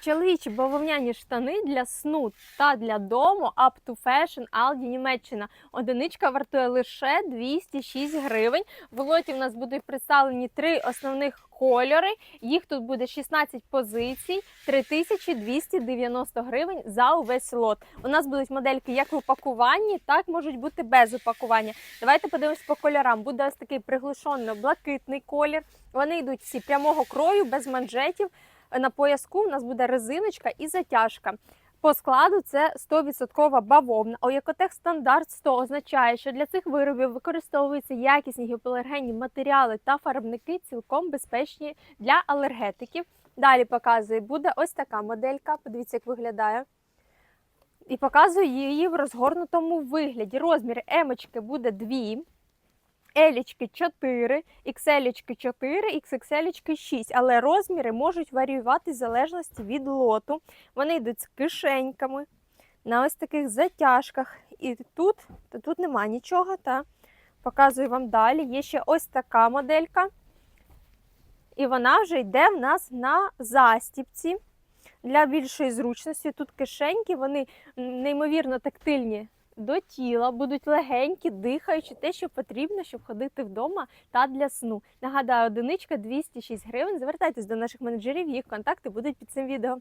Чоловічі бавовняні штани для сну та для дому Up to Fashion Aldi Німеччина. Одиничка вартує лише 206 гривень. В лоті в нас будуть представлені три основних кольори. Їх тут буде 16 позицій, 3290 гривень за увесь лот. У нас будуть модельки як в упакуванні, так можуть бути без упакування. Давайте подивимось по кольорам. Буде ось такий приглушенно-блакитний колір. Вони йдуть всі прямого крою, без манжетів. На пояску у нас буде резиночка і затяжка. По складу це 100% бавовна. Оякотех стандарт 100 означає, що для цих виробів використовуються якісні гіпоалергенні матеріали та фарбники, цілком безпечні для алергетиків. Далі показую, буде ось така моделька. Подивіться, як виглядає. І показую її в розгорнутому вигляді. Розмір емочки буде 2. Елічки 4, XL 4, XXL 6, але розміри можуть варіювати в залежності від лоту. Вони йдуть з кишеньками на ось таких затяжках. І тут, та тут нема нічого, та показую вам далі. Є ще ось така моделька. І вона вже йде в нас на застіпці. Для більшої зручності тут кишеньки, вони неймовірно тактильні до тіла, будуть легенькі, дихаючі, те, що потрібно, щоб ходити вдома та для сну. Нагадаю, одиничка 206 гривень. Звертайтесь до наших менеджерів, їх контакти будуть під цим відео.